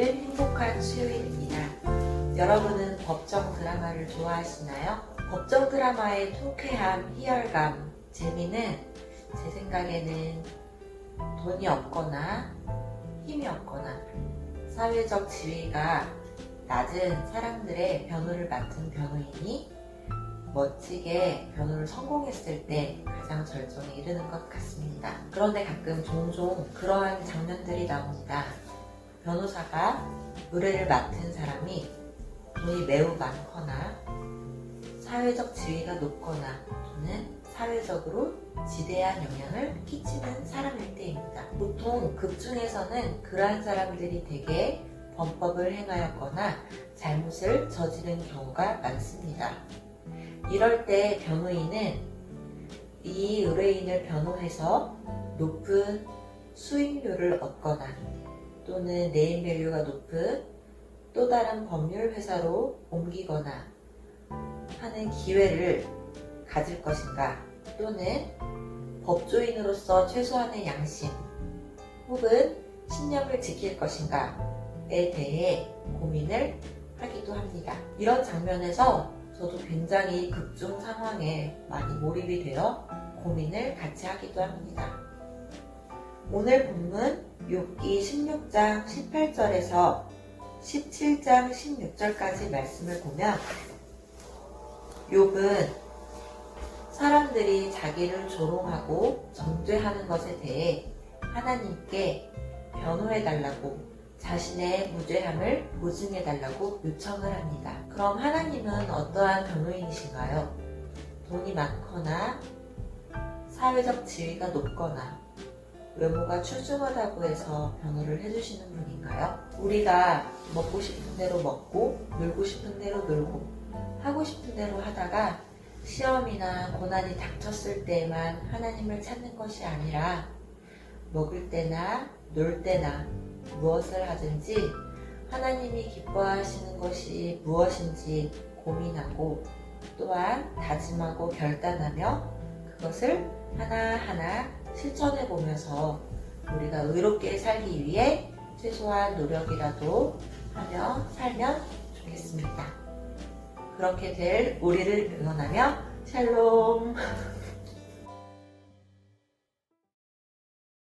9일 행복한 수요일입니다. 여러분은 법정 드라마를 좋아하시나요? 법정 드라마의 통쾌함, 희열감, 재미는 제 생각에는 돈이 없거나 힘이 없거나 사회적 지위가 낮은 사람들의 변호를 맡은 변호인이 멋지게 변호를 성공했을 때 가장 절정에 이르는 것 같습니다. 그런데 가끔 종종 그러한 장면들이 나옵니다. 변호사가 의뢰를 맡은 사람이 돈이 매우 많거나 사회적 지위가 높거나 또는 사회적으로 지대한 영향을 끼치는 사람일 때입니다. 보통 극 중에서는 그러한 사람들이 대개 범법을 행하였거나 잘못을 저지른 경우가 많습니다. 이럴 때 변호인은 이 의뢰인을 변호해서 높은 수임료를 얻거나 또는 네임 밸류가 높은 또 다른 법률 회사로 옮기거나 하는 기회를 가질 것인가 또는 법조인으로서 최소한의 양심 혹은 신념을 지킬 것인가에 대해 고민을 하기도 합니다. 이런 장면에서 저도 굉장히 극중 상황에 많이 몰입이 되어 고민을 같이 하기도 합니다. 오늘 본문 욥기 16장 18절에서 17장 16절까지 말씀을 보면 욥은 사람들이 자기를 조롱하고 정죄하는 것에 대해 하나님께 변호해달라고 자신의 무죄함을 보증해달라고 요청을 합니다. 그럼 하나님은 어떠한 변호인이신가요? 돈이 많거나 사회적 지위가 높거나 외모가 출중하다고 해서 변호를 해주시는 분인가요? 우리가 먹고 싶은 대로 먹고 놀고 싶은 대로 놀고 하고 싶은 대로 하다가 시험이나 고난이 닥쳤을 때만 하나님을 찾는 것이 아니라 먹을 때나 놀 때나 무엇을 하든지 하나님이 기뻐하시는 것이 무엇인지 고민하고 또한 다짐하고 결단하며 그것을 하나하나 실천해 보면서 우리가 의롭게 살기 위해 최소한 노력이라도 하며 살면 좋겠습니다. 그렇게 될 우리를 응원하며 샬롬.